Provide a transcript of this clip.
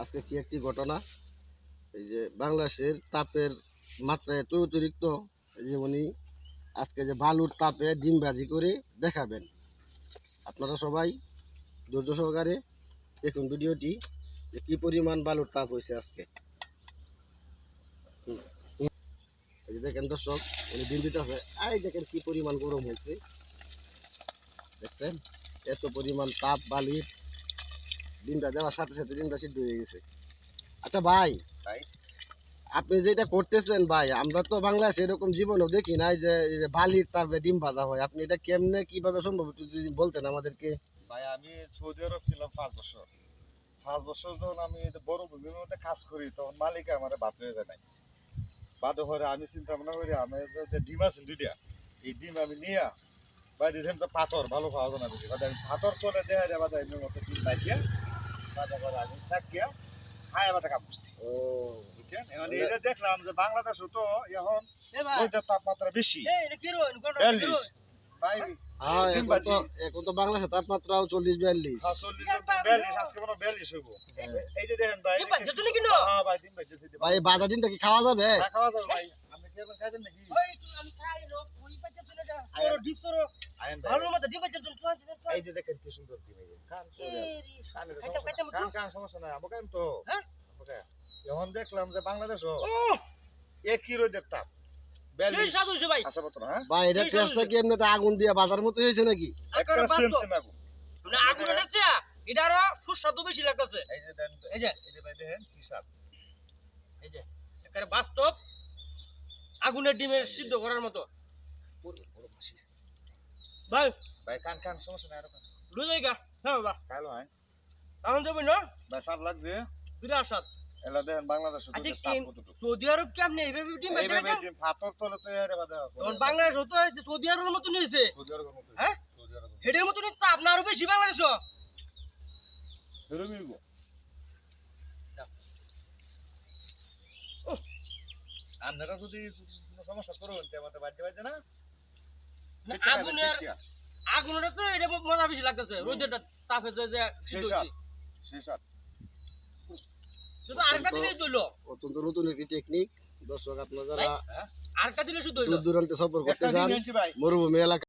আজকে কি একটি ঘটনা? এই যে বাংলাদেশের তাপের মাত্রা এত অতিরিক্ত যে উনি আজকে যে বালুর তাপে ডিমবাজি করে দেখাবেন। আপনারা সবাই ধৈর্য সহকারে দেখুন ভিডিওটি, যে কি পরিমাণ বালুর তাপ হয়েছে আজকে। দেখেন দর্শক, উনি ডিম দিতেছে। এই দেখেন কী পরিমাণ গরম হয়েছে। দেখছেন? এত পরিমাণ তাপ, বালির ডিমটা দেওয়ার সাথে সাথে ডিমটা সিদ্ধ হয়ে গেছে। আচ্ছা ভাই ভাই। আপনি যেটা করতেছেন ভাই আমরা তো বাংলাদেশে এরকম জীবনও দেখি নাই যে এই যে বালির তাপে ডিম ভাজা হয়। আপনি এটা কেমনে কীভাবে সম্ভব যদি বলতেন আমাদেরকে? ভাই আমি সৌদি আরব ছিলাম পাঁচ বছর। পাঁচ বছর যখন আমি বড় ভূমির মধ্যে কাজ করি তখন মালিক আমার বাদ হয়ে যায় নাই। বাদ হয়ে আমি চিন্তা ভাবনা করি আমি যে- ডিম আছে দুইটা এই ডিম আমি নিয়ে বাইরে দিলাম তো পাথর ভালো খাওয়া যায় না আমি পাথর তোলে দেয়া যায় বাদে মতো ডিম লাগিয়ে দেখলাম যে বাংলাদেশে তো এখন তাপমাত্রা বেশি। ভাই হ্যাঁ এখন তো এখন তাপমাত্রাও চল্লিশ বিয়াল্লিশ। হ্যাঁ, হয় ভাই? হ্যাঁ বাজা ডিমটা কি খাওয়া যাবে? খাওয়া যাবে ভাই। নাকি? আয়েন। ভাই। এই যে দেখেন কি সুন্দর ডিম এই খান। খান খান সমস্যা নাই। তো। হ্যাঁ? এখন দেখলাম যে বাংলাদেশ একই রোদের তাপ। বিয়াল্লিশ। আচ্ছা হ্যাঁ? ভাই এটা টেস্টটা কি এমনিতে আগুন দিয়ে বাজার মতো হয়েছে নাকি? আগুন। সুস্বাদু বেশি লাগতেছে। এই যে এই যে। এই যে ভাই দেখেন কি স্বাদ। এই যে একেবারে বাস্তব আগুনের ডিমের সিদ্ধ করার মতো। ভাই ভাই কান কান সমস্যা নাই আর কান। লুই যাইগা হ্যাঁ বাবা। খাইলো হ্যাঁ। তখন যাবি না? ভাই স্বাদ লাগছে। বিরাট স্বাদ এলা দেখেন বাংলাদেশে আচ্ছা, সৌদি আরব কি আপনি এইভাবে ভাজি এইভাবে রাখেন? ডিম পাথর তলে তো এর বাদে তখন বাংলাদেশ হতো যে সৌদি আরবের মতো নিয়েছে সৌদি আরবের মতো হ্যাঁ? সৌদি আরবের মতো হেডের মতো নিতে আপনার আরও বেশি বাংলাদেশ। এরকমই গো। আপনারা যদি কোনো সমস্যা করবেন তো আমাদের বাড়িতে বাড়িতে না? আগুনের আগুনের তো এটা মজা বেশি লাগতেছে। তাপে যে যে সিদ্ধ হচ্ছে। শুধু আরেকটা দইলো অত্যন্ত নতুন একটি টেকনিক দর্শক আপনারা যারা আরেকটা দূর দূরান্তে সফর করতে মরুভূমি এলাকা